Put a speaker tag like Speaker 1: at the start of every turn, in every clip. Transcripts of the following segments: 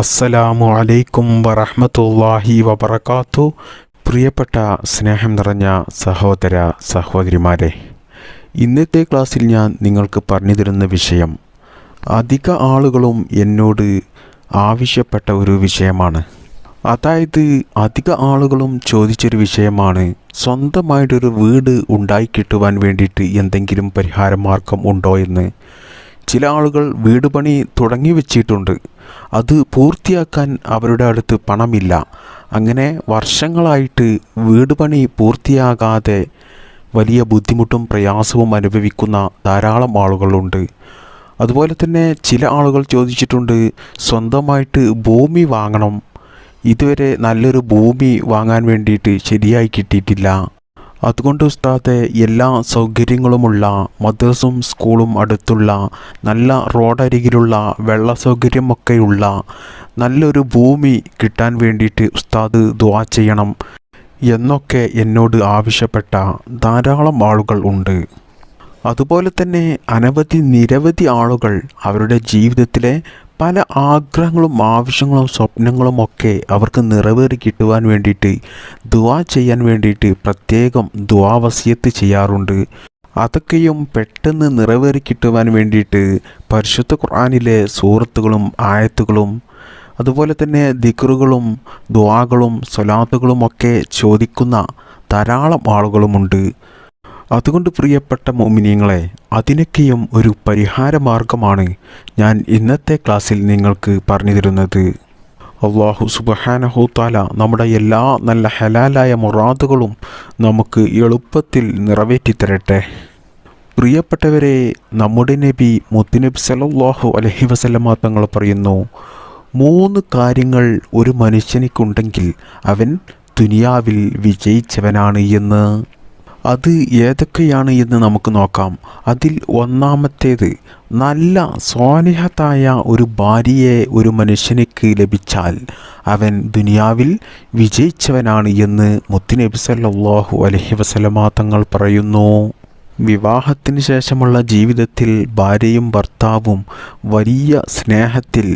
Speaker 1: അസ്സലാമു അലൈക്കും വറഹമത്തല്ലാഹി വബർക്കാത്തു പ്രിയപ്പെട്ട സ്നേഹം നിറഞ്ഞ സഹോദര സഹോദരിമാരെ ഇന്നത്തെ ക്ലാസ്സിൽ ഞാൻ നിങ്ങൾക്ക് പറഞ്ഞു തരുന്ന വിഷയം അധിക ആളുകളും എന്നോട് ആവശ്യപ്പെട്ട ഒരു വിഷയമാണ്. അതായത് അധിക ആളുകളും ചോദിച്ചൊരു വിഷയമാണ് സ്വന്തമായിട്ടൊരു വീട് ഉണ്ടായി കിട്ടുവാൻ വേണ്ടിയിട്ട് എന്തെങ്കിലും പരിഹാര മാർഗം ഉണ്ടോ എന്ന്. ചില ആളുകൾ വീട് പണി തുടങ്ങി വെച്ചിട്ടുണ്ട്. അത് പൂർത്തിയാക്കാൻ അവരുടെ അടുത്ത് പണമില്ല. അങ്ങനെ വർഷങ്ങളായിട്ട് വീട് പണി പൂർത്തിയാകാതെ വലിയ ബുദ്ധിമുട്ടും പ്രയാസവും അനുഭവിക്കുന്ന ധാരാളം ആളുകളുണ്ട്. അതുപോലെ തന്നെ ചില ആളുകൾ ചോദിച്ചിട്ടുണ്ട് സ്വന്തമായിട്ട് ഭൂമി വാങ്ങണം. ഇതുവരെ നല്ലൊരു ഭൂമി വാങ്ങാൻ വേണ്ടിയിട്ട് ശരിയായി കിട്ടിയിട്ടില്ല. അതുകൊണ്ട് ഉസ്താദെ എല്ലാ സൗകര്യങ്ങളുമുള്ള മദ്രസും സ്കൂളും അടുത്തുള്ള നല്ല റോഡരികിലുള്ള വെള്ള സൗകര്യമൊക്കെയുള്ള നല്ലൊരു ഭൂമി കിട്ടാൻ വേണ്ടിയിട്ട് ഉസ്താദ് ദുവാ ചെയ്യണം എന്നൊക്കെ എന്നോട് ആവശ്യപ്പെട്ട ധാരാളം ആളുകൾ ഉണ്ട്. അതുപോലെ തന്നെ അനവധി നിരവധി ആളുകൾ അവരുടെ ജീവിതത്തിലെ പല ആഗ്രഹങ്ങളും ആവശ്യങ്ങളും സ്വപ്നങ്ങളും ഒക്കെ അവർക്ക് നിറവേറി കിട്ടുവാൻ വേണ്ടിയിട്ട് ദുവാ ചെയ്യാൻ വേണ്ടിയിട്ട് പ്രത്യേകം ദുവാവസ്യത്ത് ചെയ്യാറുണ്ട്. അതൊക്കെയും പെട്ടെന്ന് നിറവേറി കിട്ടുവാൻ വേണ്ടിയിട്ട് പരിശുദ്ധ ഖുർആാനിലെ സൂറത്തുകളും ആയത്തുകളും അതുപോലെ തന്നെ ദിക്റുകളും ദുവാകളും സ്വലാത്തുകളും ഒക്കെ ചോദിക്കുന്ന ധാരാളം ആളുകളുമുണ്ട്. അതുകൊണ്ട് പ്രിയപ്പെട്ട മോമിനിയങ്ങളെ അതിനൊക്കെയും ഒരു പരിഹാര മാർഗമാണ് ഞാൻ ഇന്നത്തെ ക്ലാസ്സിൽ നിങ്ങൾക്ക് പറഞ്ഞു തരുന്നത് അള്ളാഹു സുബഹാനഹു താല നമ്മുടെ എല്ലാ നല്ല ഹലാലായ മുറാദുകളും നമുക്ക് എളുപ്പത്തിൽ നിറവേറ്റിത്തരട്ടെ. പ്രിയപ്പെട്ടവരെ നമ്മുടെ നബി മുത്തുനബി സല്ലല്ലാഹു അലഹി വസല്ലമ തങ്ങൾ പറയുന്നു മൂന്ന് കാര്യങ്ങൾ ഒരു മനുഷ്യനിക്കുണ്ടെങ്കിൽ അവൻ ദുനിയാവിൽ വിജയിച്ചവനാണ് എന്ന്. അത് ഏതൊക്കെയാണ് എന്ന് നമുക്ക് നോക്കാം. അതിൽ ഒന്നാമത്തേത് നല്ല സ്വാലിഹത്തായ ഒരു ഭാര്യയെ ഒരു മനുഷ്യനിക്ക് ലഭിച്ചാൽ അവൻ ദുനിയാവിൽ വിജയിച്ചവനാണ് എന്ന് മുത്തുനബി സല്ലാഹു അലഹി വസലമാ തങ്ങൾ പറയുന്നു. വിവാഹത്തിന് ശേഷമുള്ള ജീവിതത്തിൽ ഭാര്യയും ഭർത്താവും വലിയ സ്നേഹത്തിൽ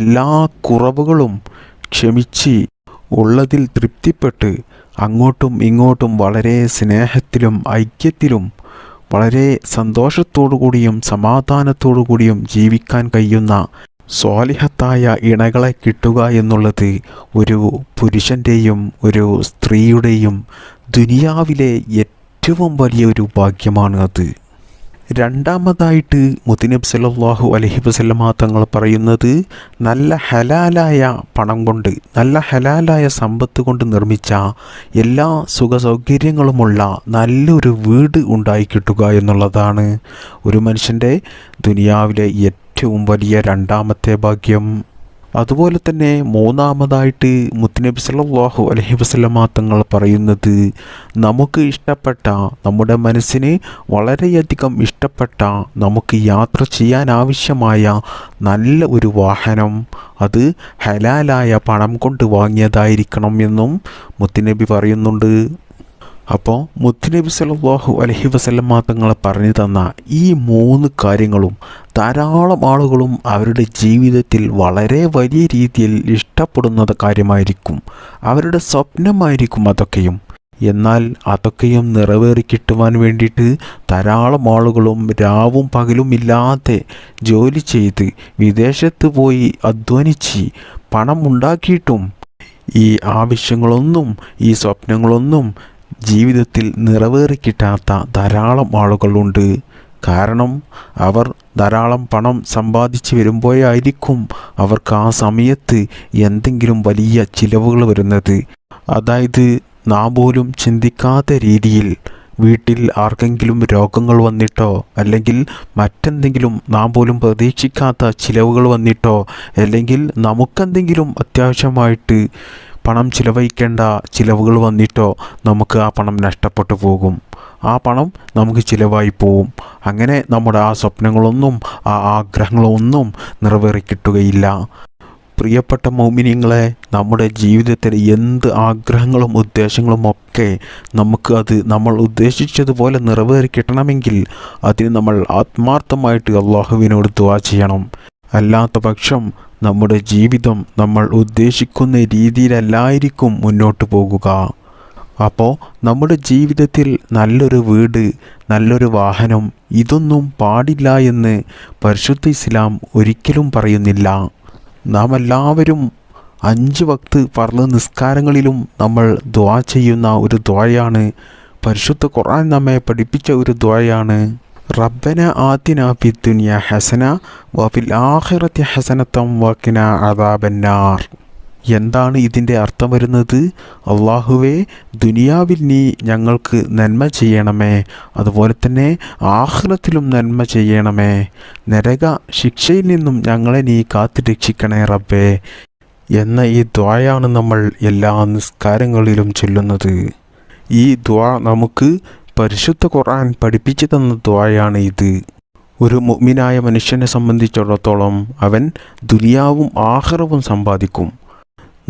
Speaker 1: എല്ലാ കുറവുകളും ക്ഷമിച്ച് ഉള്ളതിൽ തൃപ്തിപ്പെട്ട് അങ്ങോട്ടും ഇങ്ങോട്ടും വളരെ സ്നേഹത്തിലും ഐക്യത്തിലും വളരെ സന്തോഷത്തോടു കൂടിയും സമാധാനത്തോടു കൂടിയും ജീവിക്കാൻ കഴിയുന്ന സ്വാലിഹത്തായ ഇണകളെ കിട്ടുക എന്നുള്ളത് ഒരു പുരുഷന്റെയും ഒരു സ്ത്രീയുടെയും ദുനിയാവിലെ ഏറ്റവും വലിയൊരു ഭാഗ്യമാണ് അത്. രണ്ടാമതായിട്ട് മുത്തിനബ് സല്ലല്ലാഹു അലഹി വസ്ലമ തങ്ങൾ പറയുന്നത് നല്ല ഹലാലായ പണം കൊണ്ട് നല്ല ഹലാലായ സമ്പത്ത് കൊണ്ട് നിർമ്മിച്ച എല്ലാ സുഖ സൗകര്യങ്ങളുമുള്ള നല്ലൊരു വീട് ഉണ്ടായി കിട്ടുക എന്നുള്ളതാണ്. ഒരു മനുഷ്യന്റെ ദുനിയാവിലെ ഏറ്റവും വലിയ രണ്ടാമത്തെ ഭാഗ്യം. അതുപോലെ തന്നെ മൂന്നാമതായിട്ട് മുത്തുനബി സല്ലാഹു അലഹി വസല്ലമ തങ്ങൾ പറയുന്നത് നമുക്ക് ഇഷ്ടപ്പെട്ട നമ്മുടെ മനസ്സിന് വളരെയധികം ഇഷ്ടപ്പെട്ട നമുക്ക് യാത്ര ചെയ്യാൻ ആവശ്യമായ നല്ല ഒരു വാഹനം അത് ഹലാലായ പണം കൊണ്ട് വാങ്ങിയതായിരിക്കണം എന്നും മുത്തുനബി പറയുന്നുണ്ട്. അപ്പോൾ മുത്തുനബി സല്ലല്ലാഹു അലഹി വസല്ലമ തങ്ങൾ പറഞ്ഞു തന്ന ഈ മൂന്ന് കാര്യങ്ങളും ധാരാളം ആളുകളും അവരുടെ ജീവിതത്തിൽ വളരെ വലിയ രീതിയിൽ ഇഷ്ടപ്പെടുന്ന കാര്യമായിരിക്കും. അവരുടെ സ്വപ്നമായിരിക്കും അതൊക്കെയും. എന്നാൽ അതൊക്കെയും നിറവേറി കിട്ടുവാൻ വേണ്ടിയിട്ട് ധാരാളം ആളുകളും രാവും പകലും ഇല്ലാതെ ജോലി ചെയ്ത് വിദേശത്ത് പോയി അധ്വാനിച്ച് പണം ഉണ്ടാക്കിയിട്ടും ഈ ആവശ്യങ്ങളൊന്നും ഈ സ്വപ്നങ്ങളൊന്നും ജീവിതത്തിൽ നിറവേറി കിട്ടാത്ത ധാരാളം ആളുകളുണ്ട്. കാരണം അവർ ധാരാളം പണം സമ്പാദിച്ച് വരുമ്പോഴായിരിക്കും അവർക്ക് ആ സമയത്ത് എന്തെങ്കിലും വലിയ ചിലവുകൾ വരുന്നത്. അതായത് നാം പോലും ചിന്തിക്കാത്ത രീതിയിൽ വീട്ടിൽ ആർക്കെങ്കിലും രോഗങ്ങൾ വന്നിട്ടോ അല്ലെങ്കിൽ മറ്റെന്തെങ്കിലും നാം പോലും പ്രതീക്ഷിക്കാത്ത ചിലവുകൾ വന്നിട്ടോ അല്ലെങ്കിൽ നമുക്കെന്തെങ്കിലും അത്യാവശ്യമായിട്ട് പണം ചിലവഴിക്കേണ്ട ചിലവുകൾ വന്നിട്ടോ നമുക്ക് ആ പണം നഷ്ടപ്പെട്ടു പോകും. ആ പണം നമുക്ക് ചിലവായി പോവും. അങ്ങനെ നമ്മുടെ ആ സ്വപ്നങ്ങളൊന്നും ആ ആഗ്രഹങ്ങളൊന്നും നിറവേറിക്കിട്ടുകയില്ല. പ്രിയപ്പെട്ട മൗമിനിയങ്ങളെ നമ്മുടെ ജീവിതത്തിൽ എന്ത് ആഗ്രഹങ്ങളും ഉദ്ദേശങ്ങളും ഒക്കെ നമുക്ക് അത് നമ്മൾ ഉദ്ദേശിച്ചതുപോലെ നിറവേറി കിട്ടണമെങ്കിൽ അതിന് നമ്മൾ ആത്മാർത്ഥമായിട്ട് അള്ളാഹുവിനോട് ദുവാ ചെയ്യണം. അല്ലാത്ത പക്ഷം നമ്മുടെ ജീവിതം നമ്മൾ ഉദ്ദേശിക്കുന്ന രീതിയിലല്ലായിരിക്കും മുന്നോട്ട് പോകുക. അപ്പോൾ നമ്മുടെ ജീവിതത്തിൽ നല്ലൊരു വീട് നല്ലൊരു വാഹനം ഇതൊന്നും പാടില്ല എന്ന് പരിശുദ്ധ ഇസ്ലാം ഒരിക്കലും പറയുന്നില്ല. നാം എല്ലാവരും അഞ്ച് വക്ത് പറഞ്ഞ നിസ്കാരങ്ങളിലും നമ്മൾ ദ്വാ ചെയ്യുന്ന ഒരു ദ്വായാണ് പരിശുദ്ധ ഖുർആൻ നമ്മെ പഠിപ്പിച്ച ഒരു ദ്വായാണ് റബ്ബന ആത്തിന ഫി ദുനിയ ഹസന വഫിൽ ആഖിറത്തി ഹസനത്തം വക്കിന അദാബന്നാർ എന്താണ് ഇതിന്റെ അർത്ഥം വരുന്നത്? അള്ളാഹുവേ ദുനിയാവിൽ നീ ഞങ്ങൾക്ക് നന്മ ചെയ്യണമേ. അതുപോലെ തന്നെ ആഹ്ലത്തിലും നന്മ ചെയ്യണമേ. നരക ശിക്ഷയിൽ നിന്നും ഞങ്ങളെ നീ കാത്തു രക്ഷിക്കണേ റബ്ബേ. എന്ന ഈ ദ്വായാണ് നമ്മൾ എല്ലാ നിസ്കാരങ്ങളിലും ചൊല്ലുന്നത്. ഈ ദ്വാ നമുക്ക് പരിശുദ്ധ ഖുർആൻ പഠിപ്പിച്ചു തന്ന ദ്വായാണ് ഇത്. ഒരു മുഗ്മിനായ മനുഷ്യനെ സംബന്ധിച്ചിടത്തോളം അവൻ ദുനിയാവും ആഹ്റവും സമ്പാദിക്കും.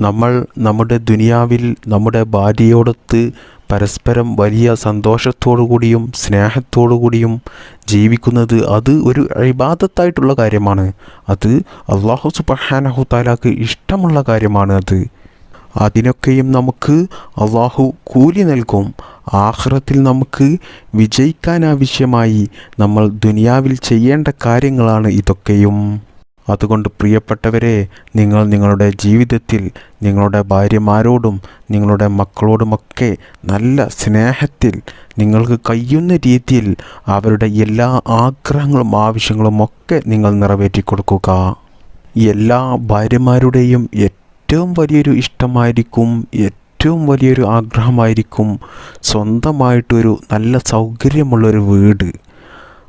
Speaker 1: നമ്മൾ നമ്മുടെ ദുനിയാവിൽ നമ്മുടെ ഭാര്യയോടൊത്ത് പരസ്പരം വലിയ സന്തോഷത്തോടു കൂടിയും സ്നേഹത്തോടു കൂടിയും ജീവിക്കുന്നത് അത് ഒരു ഇബാദത്തായിട്ടുള്ള കാര്യമാണ്. അത് അള്ളാഹു സുബഹാനഹു താലാക്ക് ഇഷ്ടമുള്ള കാര്യമാണ് അത്. അതിനൊക്കെയും നമുക്ക് അള്ളാഹു കൂലി നൽകും. ആഹ്റത്തിൽ നമുക്ക് വിജയിക്കാനാവശ്യമായി നമ്മൾ ദുനിയാവിൽ ചെയ്യേണ്ട കാര്യങ്ങളാണ് ഇതൊക്കെയും. അതുകൊണ്ട് പ്രിയപ്പെട്ടവരെ നിങ്ങൾ നിങ്ങളുടെ ജീവിതത്തിൽ നിങ്ങളുടെ ഭാര്യമാരോടും നിങ്ങളുടെ മക്കളോടുമൊക്കെ നല്ല സ്നേഹത്തിൽ നിങ്ങൾക്ക് കഴിയുന്ന രീതിയിൽ അവരുടെ എല്ലാ ആഗ്രഹങ്ങളും ആവശ്യങ്ങളും ഒക്കെ നിങ്ങൾ നിറവേറ്റി കൊടുക്കുക എല്ലാ ഭാര്യമാരുടെയും ഏറ്റവും വലിയൊരു ഇഷ്ടമായിരിക്കും ഏറ്റവും വലിയൊരു ആഗ്രഹമായിരിക്കും സ്വന്തമായിട്ടൊരു നല്ല സൗകര്യമുള്ളൊരു വീട്.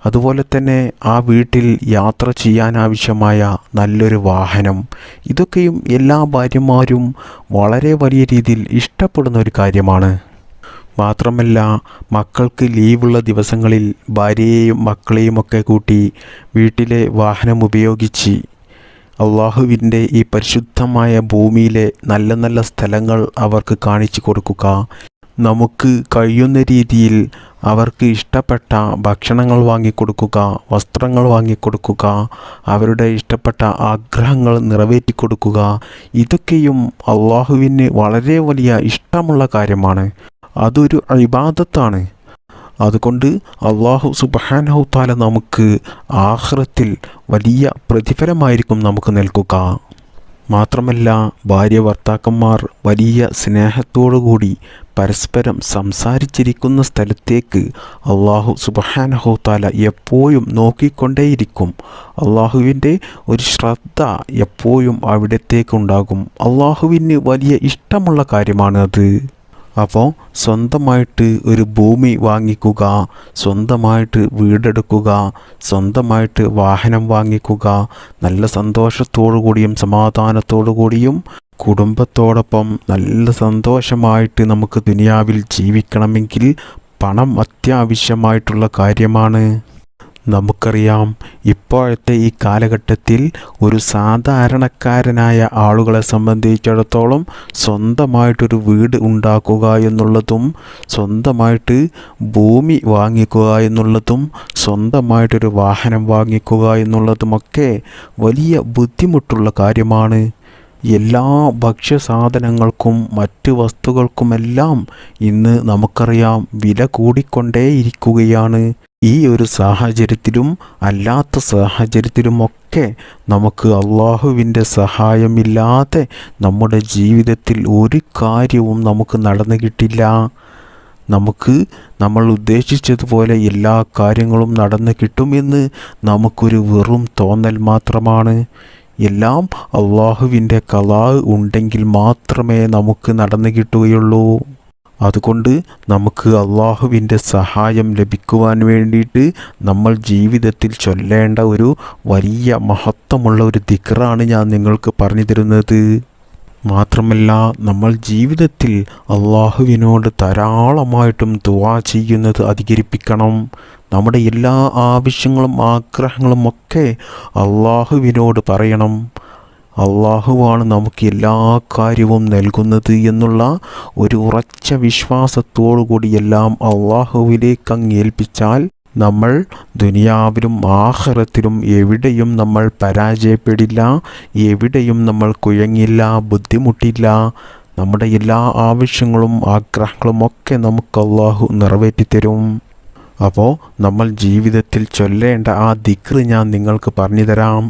Speaker 1: അതുപോലെ തന്നെ ആ വീട്ടിൽ യാത്ര ചെയ്യാനാവശ്യമായ നല്ലൊരു വാഹനം. ഇതൊക്കെയും എല്ലാ ഭാര്യമാരും വളരെ വലിയ രീതിയിൽ ഇഷ്ടപ്പെടുന്ന ഒരു കാര്യമാണ്. മാത്രമല്ല മക്കൾക്ക് ലീവുള്ള ദിവസങ്ങളിൽ ഭാര്യയെയും മക്കളെയുമൊക്കെ കൂട്ടി വീട്ടിലെ വാഹനം ഉപയോഗിച്ച് അള്ളാഹുവിന്റെ ഈ പരിശുദ്ധമായ ഭൂമിയിലെ നല്ല നല്ല സ്ഥലങ്ങൾ അവർക്ക് കാണിച്ചു കൊടുക്കുക. നമുക്ക് കഴിയുന്ന രീതിയിൽ അവർക്ക് ഇഷ്ടപ്പെട്ട ഭക്ഷണങ്ങൾ വാങ്ങിക്കൊടുക്കുക വസ്ത്രങ്ങൾ വാങ്ങിക്കൊടുക്കുക അവരുടെ ഇഷ്ടപ്പെട്ട ആഗ്രഹങ്ങൾ നിറവേറ്റി കൊടുക്കുക. ഇതൊക്കെയും അള്ളാഹുവിന് വളരെ വലിയ ഇഷ്ടമുള്ള കാര്യമാണ്. അതൊരു ഇബാദത്താണ്. അതുകൊണ്ട് അള്ളാഹു സുബഹാനഹു താല നമുക്ക് ആഹ്റത്തിൽ വലിയ പ്രതിഫലമായിരിക്കും നമുക്ക് നൽകുക. മാത്രമല്ല ഭാര്യ ഭർത്താക്കന്മാർ വലിയ സ്നേഹത്തോടുകൂടി പരസ്പരം സംസാരിച്ചിരിക്കുന്ന സ്ഥലത്തേക്ക് അള്ളാഹു താല എപ്പോഴും നോക്കിക്കൊണ്ടേയിരിക്കും. അള്ളാഹുവിന്റെ ഒരു ശ്രദ്ധ എപ്പോഴും അവിടത്തേക്കുണ്ടാകും. അള്ളാഹുവിന് വലിയ ഇഷ്ടമുള്ള കാര്യമാണ് അത് അപ്പോൾ സ്വന്തമായിട്ട് ഒരു ഭൂമി വാങ്ങിക്കുക സ്വന്തമായിട്ട് വീടെടുക്കുക സ്വന്തമായിട്ട് വാഹനം വാങ്ങിക്കുക നല്ല സന്തോഷത്തോടു കൂടിയും സമാധാനത്തോടു കൂടിയും കുടുംബത്തോടൊപ്പം നല്ല സന്തോഷമായിട്ട് നമുക്ക് ദുനിയാവിൽ ജീവിക്കണമെങ്കിൽ പണം അത്യാവശ്യമായിട്ടുള്ള കാര്യമാണ്. നമുക്കറിയാം ഇപ്പോഴത്തെ ഈ കാലഘട്ടത്തിൽ ഒരു സാധാരണക്കാരനായ ആളുകളെ സംബന്ധിച്ചിടത്തോളം സ്വന്തമായിട്ടൊരു വീട് ഉണ്ടാക്കുക എന്നുള്ളതും സ്വന്തമായിട്ട് ഭൂമി വാങ്ങിക്കുക എന്നുള്ളതും സ്വന്തമായിട്ടൊരു വാഹനം വാങ്ങിക്കുക എന്നുള്ളതുമൊക്കെ വലിയ ബുദ്ധിമുട്ടുള്ള കാര്യമാണ്. എല്ലാ ഭക്ഷ്യസാധനങ്ങൾക്കും മറ്റ് വസ്തുക്കൾക്കുമെല്ലാം ഇന്ന് നമുക്കറിയാം വില കൂടിക്കൊണ്ടേയിരിക്കുകയാണ്. ഈ ഒരു സാഹചര്യത്തിലും അല്ലാത്ത സാഹചര്യത്തിലുമൊക്കെ നമുക്ക് അള്ളാഹുവിന്റെ സഹായമില്ലാതെ നമ്മുടെ ജീവിതത്തിൽ ഒരു കാര്യവും നമുക്ക് നടന്നു കിട്ടില്ല. നമുക്ക് നമ്മൾ ഉദ്ദേശിച്ചതുപോലെ എല്ലാ കാര്യങ്ങളും നടന്നു കിട്ടുമെന്ന് നമുക്കൊരു വെറും തോന്നൽ മാത്രമാണ്. എല്ലാം അള്ളാഹുവിന്റെ കലാ ഉണ്ടെങ്കിൽ മാത്രമേ നമുക്ക് നടന്നു കിട്ടുകയുള്ളൂ. അതുകൊണ്ട് നമുക്ക് അള്ളാഹുവിന്റെ സഹായം ലഭിക്കുവാൻ വേണ്ടിയിട്ട് നമ്മൾ ജീവിതത്തിൽ ചൊല്ലേണ്ട ഒരു വലിയ മഹത്വമുള്ള ഒരു ദിക്റാണ് ഞാൻ നിങ്ങൾക്ക് പറഞ്ഞു തരുന്നത്. മാത്രമല്ല നമ്മൾ ജീവിതത്തിൽ അള്ളാഹുവിനോട് ധാരാളമായിട്ടും ദുവാ ചെയ്യുന്നത് അധികരിപ്പിക്കണം. നമ്മുടെ എല്ലാ ആവശ്യങ്ങളും ആഗ്രഹങ്ങളും ഒക്കെ അള്ളാഹുവിനോട് പറയണം. അള്ളാഹുവാണ് നമുക്ക് എല്ലാ കാര്യവും നൽകുന്നത് എന്നുള്ള ഒരു ഉറച്ച വിശ്വാസത്തോടു കൂടി എല്ലാം അള്ളാഹുവിലേക്ക് അങ്ങേൽപ്പിച്ചാൽ നമ്മൾ ദുനിയാവിലും ആഹ്റത്തിലും എവിടെയും നമ്മൾ പരാജയപ്പെടില്ല എവിടെയും നമ്മൾ കുഴങ്ങില്ല ബുദ്ധിമുട്ടില്ല. നമ്മുടെ എല്ലാ ആവശ്യങ്ങളും ആഗ്രഹങ്ങളും ഒക്കെ നമുക്ക് അള്ളാഹു നിറവേറ്റിത്തരും. അപ്പോൾ നമ്മൾ ജീവിതത്തിൽ ചൊല്ലേണ്ട ആ ദിക്ർ ഞാൻ നിങ്ങൾക്ക് പറഞ്ഞു തരാം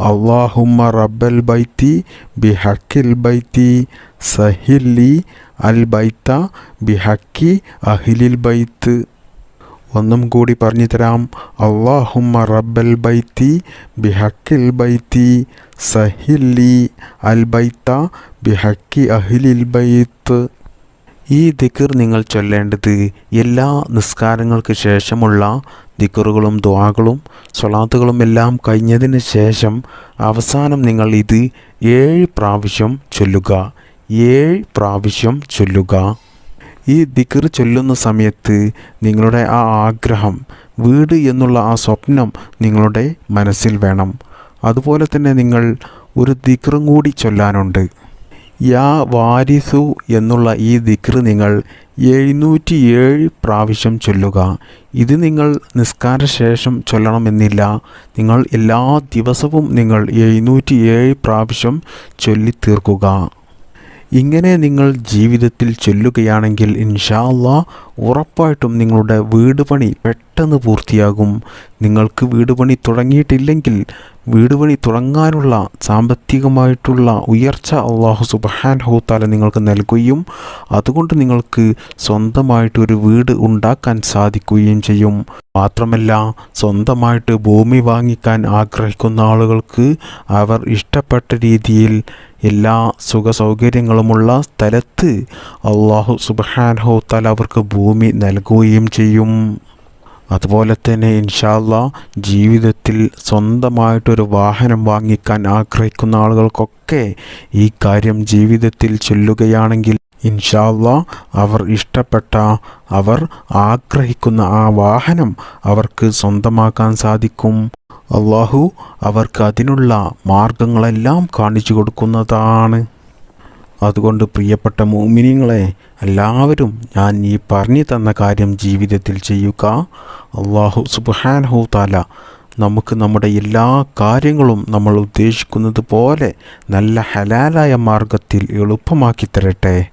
Speaker 1: അള്ളാഹുമ്മ റബ്ബൽ ബൈത്തി ബിഹക്കിൽ ബൈത്തി സഹില്ലി അൽ ബൈത്ത ബിഹക്കി അഹിലിൽ ബൈത്ത്. ഒന്നും കൂടി പറഞ്ഞു തരാം. അള്ളാഹുമ്മ റബ്ബൽ ബൈത്തി ബിഹക്കിൽ ബൈത്തി സഹില്ലി അൽ ബൈത്ത ബിഹക്കി അഹിലിൽ ബൈത്ത്. ഈ ദിക്കർ നിങ്ങൾ ചൊല്ലേണ്ടത് എല്ലാ നിസ്കാരങ്ങൾക്ക് ശേഷമുള്ള ദിക്കറുകളും ദ്വാകളും സ്വലാത്തുകളും എല്ലാം കഴിഞ്ഞതിന് ശേഷം അവസാനം നിങ്ങൾ ഇത് ഏഴ് പ്രാവശ്യം ചൊല്ലുക. ഏഴ് പ്രാവശ്യം ചൊല്ലുക. ഈ ദിക്കർ ചൊല്ലുന്ന സമയത്ത് നിങ്ങളുടെ ആ ആഗ്രഹം വീട് എന്നുള്ള ആ സ്വപ്നം നിങ്ങളുടെ മനസ്സിൽ വേണം. അതുപോലെ തന്നെ നിങ്ങൾ ഒരു ദിക്കറും കൂടി ചൊല്ലാനുണ്ട്. യാ വാരിസു എന്നുള്ള ഈ ദിക്ർ നിങ്ങൾ എഴുന്നൂറ്റി ഏഴ് പ്രാവശ്യം ചൊല്ലുക. ഇത് നിങ്ങൾ നിസ്കാര ശേഷം ചൊല്ലണമെന്നില്ല. നിങ്ങൾ എല്ലാ ദിവസവും നിങ്ങൾ എഴുന്നൂറ്റി ഏഴ് പ്രാവശ്യം ചൊല്ലി തീർക്കുക ഇങ്ങനെ നിങ്ങൾ ജീവിതത്തിൽ ചൊല്ലുകയാണെങ്കിൽ ഇൻഷാ അള്ളാ ഉറപ്പായിട്ടും നിങ്ങളുടെ വീട് പണി പെട്ടെന്ന് പൂർത്തിയാകും. നിങ്ങൾക്ക് വീട് പണി തുടങ്ങിയിട്ടില്ലെങ്കിൽ വീട് വഴി തുടങ്ങാനുള്ള സാമ്പത്തികമായിട്ടുള്ള ഉയർച്ച അള്ളാഹു സുബഹാൻ ഹൗത്താല നിങ്ങൾക്ക് നൽകുകയും അതുകൊണ്ട് നിങ്ങൾക്ക് സ്വന്തമായിട്ട് ഒരു വീട് ഉണ്ടാക്കാൻ സാധിക്കുകയും ചെയ്യും. മാത്രമല്ല സ്വന്തമായിട്ട് ഭൂമി വാങ്ങിക്കാൻ ആഗ്രഹിക്കുന്ന ആളുകൾക്ക് അവർ ഇഷ്ടപ്പെട്ട രീതിയിൽ എല്ലാ സുഖ സൗകര്യങ്ങളുമുള്ള സ്ഥലത്ത് അള്ളാഹു സുബഹാൻ ഹൗത്താല അവർക്ക് ഭൂമി നൽകുകയും ചെയ്യും. അതുപോലെ തന്നെ ഇൻഷാല്ല ജീവിതത്തിൽ സ്വന്തമായിട്ടൊരു വാഹനം വാങ്ങിക്കാൻ ആഗ്രഹിക്കുന്ന ആളുകൾക്കൊക്കെ ഈ കാര്യം ജീവിതത്തിൽ ചൊല്ലുകയാണെങ്കിൽ ഇൻഷാല്ല അവർ ഇഷ്ടപ്പെട്ട അവർ ആഗ്രഹിക്കുന്ന ആ വാഹനം അവർക്ക് സ്വന്തമാക്കാൻ സാധിക്കും. അള്ളാഹു അവർക്ക് അതിനുള്ള മാർഗങ്ങളെല്ലാം കാണിച്ചു കൊടുക്കുന്നതാണ്. അതുകൊണ്ട് പ്രിയപ്പെട്ട മോമിനിങ്ങളെ എല്ലാവരും ഞാൻ ഈ പറഞ്ഞു തന്ന കാര്യം ജീവിതത്തിൽ ചെയ്യുക. അള്ളാഹു സുബാൻഹു താല നമുക്ക് നമ്മുടെ എല്ലാ കാര്യങ്ങളും നമ്മൾ ഉദ്ദേശിക്കുന്നത് പോലെ നല്ല ഹലാലായ മാർഗത്തിൽ എളുപ്പമാക്കി തരട്ടെ.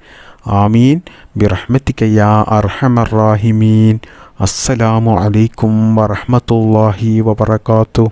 Speaker 1: ആമീൻ. ബിറഹ്മത്തിക്കയ്യ അർഹമറാഹിമീൻ അസ്സലാമു അലൈക്കും വറഹമത്തല്ലാഹി വബർക്കാത്തു